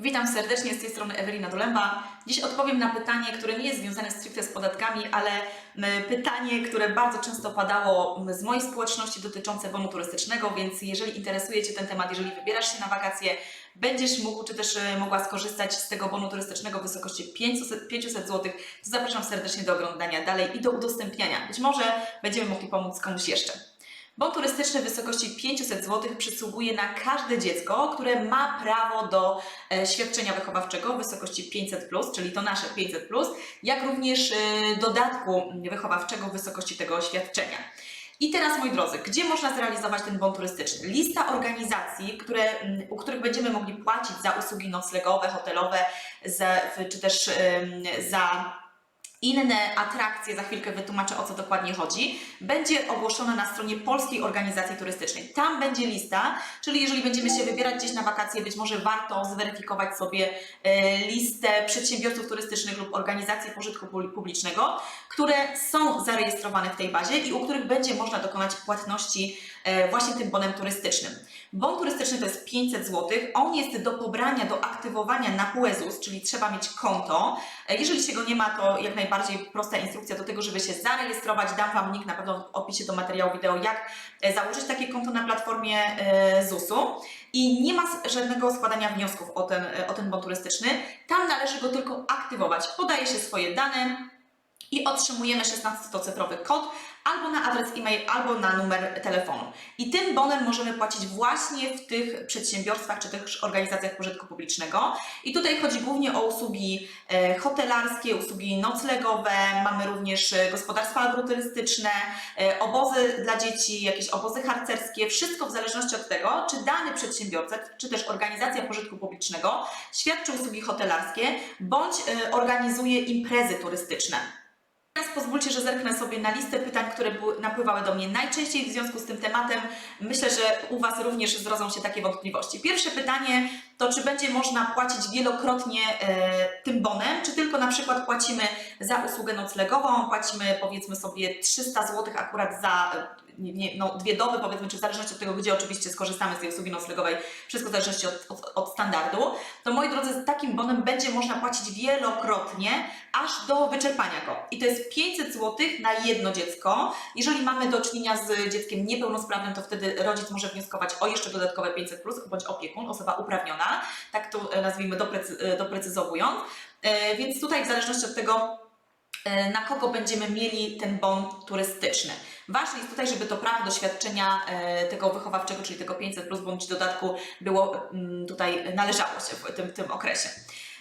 Witam serdecznie z tej strony Ewelina Dolemba. Dziś odpowiem na pytanie, które nie jest związane stricte z podatkami, ale pytanie, które bardzo często padało z mojej społeczności dotyczące bonu turystycznego, więc jeżeli interesuje Cię ten temat, jeżeli wybierasz się na wakacje, będziesz mógł czy też e, mogła skorzystać z tego bonu turystycznego w wysokości 500, 500 zł, to zapraszam serdecznie do oglądania dalej i do udostępniania. Być może będziemy mogli pomóc komuś jeszcze. Bon turystyczny w wysokości 500 zł przysługuje na każde dziecko, które ma prawo do e, świadczenia wychowawczego w wysokości 500, czyli to nasze 500, jak również e, dodatku wychowawczego w wysokości tego świadczenia. I teraz, moi drodzy, gdzie można zrealizować ten bon turystyczny? Lista organizacji, które, u których będziemy mogli płacić za usługi noclegowe, hotelowe, za, czy też za inne atrakcje, za chwilkę wytłumaczę o co dokładnie chodzi, będzie ogłoszona na stronie Polskiej Organizacji Turystycznej. Tam będzie lista, czyli jeżeli będziemy się wybierać gdzieś na wakacje, być może warto zweryfikować sobie e, listę przedsiębiorców turystycznych lub organizacji pożytku pu- publicznego, które są zarejestrowane w tej bazie i u których będzie można dokonać płatności e, właśnie tym bonem turystycznym. Bon turystyczny to jest 500 zł. On jest do pobrania, do aktywowania na PUEZUS, czyli trzeba mieć konto. E, Jeżeli się go nie ma, to jak najbardziej prosta instrukcja do tego, żeby się zarejestrować. Dam Wam link na pewno w opisie do materiału wideo, jak e, założyć takie konto na platformie e, ZUS-u. I nie ma żadnego składania wniosków o ten, o ten bon turystyczny. Tam należy go tylko aktywować. Podaje się swoje dane, i otrzymujemy 16-cyfrowy kod albo na adres e-mail, albo na numer telefonu. I tym bonem możemy płacić właśnie w tych przedsiębiorstwach czy też organizacjach pożytku publicznego. I tutaj chodzi głównie o usługi e, hotelarskie, usługi noclegowe, mamy również e, gospodarstwa agroturystyczne, e, obozy dla dzieci, jakieś obozy harcerskie, wszystko w zależności od tego, czy dany przedsiębiorca, czy też organizacja pożytku publicznego świadczy usługi hotelarskie, bądź organizuje imprezy turystyczne. Teraz pozwólcie, że zerknę sobie na listę pytań, które były, napływały do mnie najczęściej w związku z tym tematem. Myślę, że u Was również zrodzą się takie wątpliwości. Pierwsze pytanie to, czy będzie można płacić wielokrotnie e, tym bonem, czy tylko na przykład płacimy za usługę noclegową, płacimy powiedzmy sobie 300 zł akurat za e, nie, no, dwie doby, powiedzmy, czy w zależności od tego, gdzie oczywiście skorzystamy z tej usługi noclegowej, wszystko w zależności od, od, od standardu, to moi drodzy, z takim bonem będzie można płacić wielokrotnie, aż do wyczerpania go. I to jest 500 zł na jedno dziecko. Jeżeli mamy do czynienia z dzieckiem niepełnosprawnym, to wtedy rodzic może wnioskować o jeszcze dodatkowe 500 plus, bądź opiekun, osoba uprawniona, tak to e, nazwijmy doprecy, e, doprecyzowując. E, Więc tutaj w zależności od tego, na kogo będziemy mieli ten bon turystyczny. Ważne jest tutaj, żeby to prawo do świadczenia e, tego wychowawczego, czyli tego 500 plus bądź dodatku było mm, tutaj należało się w tym, tym okresie.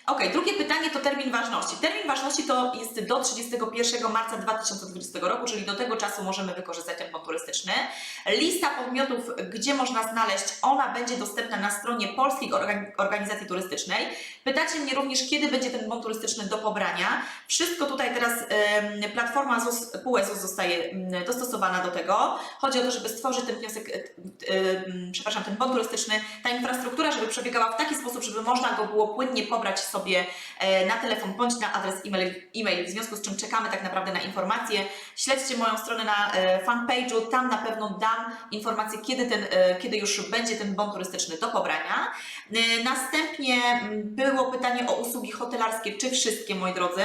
Ok, drugie pytanie to termin ważności. Termin ważności to jest do 31 marca 2020 roku, czyli do tego czasu możemy wykorzystać ten bon turystyczny. Lista podmiotów, gdzie można znaleźć, ona będzie dostępna na stronie Polskiej Organ- Organizacji Turystycznej. Pytacie mnie również, kiedy będzie ten bon turystyczny do pobrania. Wszystko tutaj teraz platforma ZUS, PUE-ZUS zostaje dostosowana do tego. Chodzi o to, żeby stworzyć ten wniosek, e, e, przepraszam, ten bon turystyczny, ta infrastruktura, żeby przebiegała w taki sposób, żeby można go było płynnie pobrać sobie e, na telefon bądź na adres e-mail, w związku z czym czekamy tak naprawdę na informacje. Śledźcie moją stronę na e, fanpage'u, tam na pewno dam informację, kiedy, ten, e, kiedy już będzie ten bon turystyczny do pobrania. Następnie m, było pytanie o usługi hotelarskie, czy wszystkie, moi drodzy.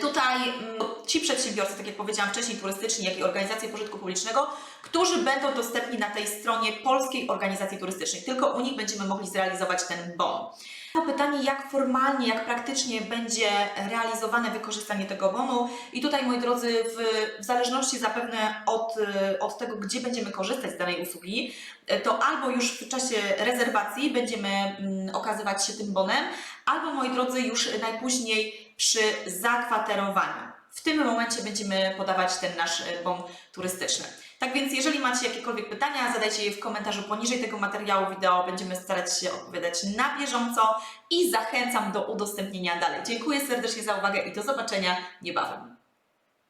Tutaj mm, ci przedsiębiorcy, tak jak powiedziałam wcześniej, turystyczni, jak i organizacje pożytku publicznego, którzy będą dostępni na tej stronie Polskiej Organizacji Turystycznej. Tylko u nich będziemy mogli zrealizować ten bon. To pytanie, jak formalnie, jak praktycznie będzie realizowane wykorzystanie tego bonu. I tutaj, moi drodzy, w, w zależności zapewne od, od tego, gdzie będziemy korzystać z danej usługi, to albo już w czasie rezerwacji będziemy mm, okazywać się tym bonem, albo, moi drodzy, już najpóźniej przy zakwaterowaniu. W tym momencie będziemy podawać ten nasz bon turystyczny. Tak więc, jeżeli macie jakiekolwiek pytania, zadajcie je w komentarzu poniżej tego materiału wideo. Będziemy starać się odpowiadać na bieżąco i zachęcam do udostępnienia dalej. Dziękuję serdecznie za uwagę i do zobaczenia niebawem.